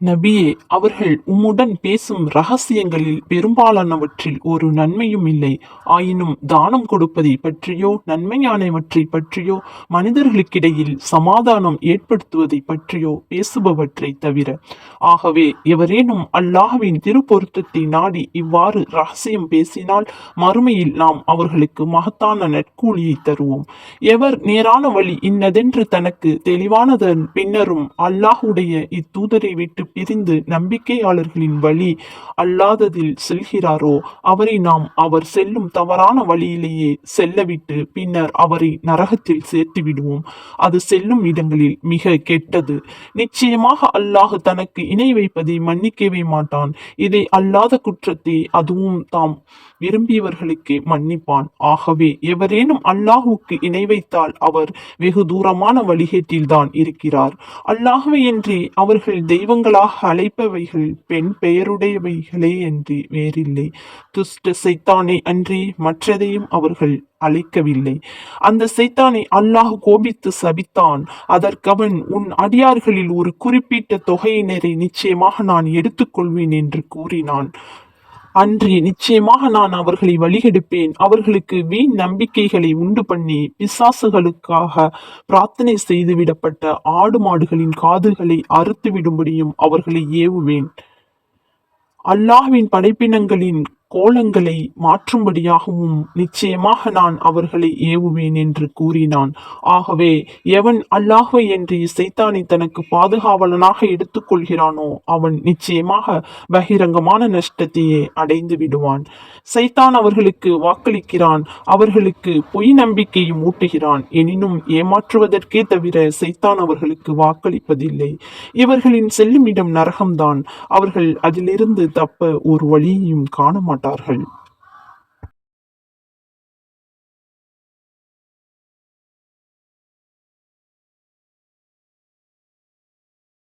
நபியே அவர்கள் உம்முடன் பேசும் ரகசியங்களில் பெரும்பாலானவற்றில் ஒரு நன்மையும் இல்லை. ஆயினும் தானம் கொடுப்பதை பற்றியோ நன்மையானவற்றை பற்றியோ மனிதர்களுக்கிடையில் சமாதானம் ஏற்படுத்துவதை பற்றியோ பேசுபவற்றை தவிர ஆகவே எவரேனும் அல்லாஹுவின் திருப்பொருத்தத்தை நாடி இவ்வாறு ரகசியம் பேசினால் மறுமையில் நாம் அவர்களுக்கு மகத்தான நற்கூலியை தருவோம். எவர் நேரான வழி இன்னதென்று தனக்கு தெளிவானதன் பின்னரும் அல்லாஹுடைய இத்தூதரை விட்டு விட்டு பிரிந்து நம்பிக்கையாளர்களின் வழி அல்லாததில் செல்கிறாரோ அவரை நாம் அவர் செல்லும் தவறான வழியிலேயே செல்லவிட்டு பின்னர் அவரை நரகத்தில் சேர்த்து விடுவோம் அது செல்லும் இடங்களில் மிக கெட்டது. நிச்சயமாக அல்லாஹ் தனக்கு இணை வைப்பதை மன்னிக்கவே மாட்டான். இதை அல்லாத குற்றத்தை அதுவும் தாம் விரும்பியவர்களுக்கு மன்னிப்பான். ஆகவே எவரேனும் அல்லாஹுக்கு இணை வைத்தால் அவர் வெகு தூரமான வழிகேட்டில்தான் இருக்கிறார். அல்லாஹுவையின்றி அவர்கள் தெய்வங்கள் தெய்வங்களாக அழைப்பவைகள் பெண் பெயருடையவைகளே என்று வேறில்லை. துஷ்ட சைத்தானை அன்றி மற்றதையும் அவர்கள் அழைக்கவில்லை. அந்த சைத்தானை அல்லாஹ் கோபித்து சபித்தான். அதற்கவன் உன் அடியார்களில் ஒரு குறிப்பிட்ட தொகையினரை நிச்சயமாக நான் எடுத்துக்கொள்வேன் என்று கூறினான். அன்றே நிச்சயமாக நான் அவர்களை வழிகெடுப்பேன். அவர்களுக்கு வீண் நம்பிக்கைகளை உண்டு பண்ணி பிசாசுகளுக்காக பிரார்த்தனை செய்து விடப்பட்ட ஆடு மாடுகளின் காதுகளை அறுத்து விடும்படியும் அவர்களை ஏவுவேன். அல்லாஹ்வின் படைப்பினங்களின் கோலங்களை மாற்றும்படியாகவும் நிச்சயமாக நான் அவர்களை ஏவுவேன் என்று கூறினான். ஆகவே எவன் அல்லாஹை என்று சைத்தானை தனக்கு பாதுகாவலனாக எடுத்துக்கொள்கிறானோ அவன் நிச்சயமாக பகிரங்கமான நஷ்டத்தையே அடைந்து விடுவான். சைத்தான் அவர்களுக்கு வாக்களிக்கிறான். அவர்களுக்கு பொய் நம்பிக்கையும் ஊட்டுகிறான். எனினும் ஏமாற்றுவதற்கே தவிர சைத்தான் அவர்களுக்கு வாக்களிப்பதில்லை. இவர்களின் செல்லுமிடம் நரகம்தான். அவர்கள் அதிலிருந்து தப்ப ஒரு வழியையும் காண மாட்டார்கள் 大团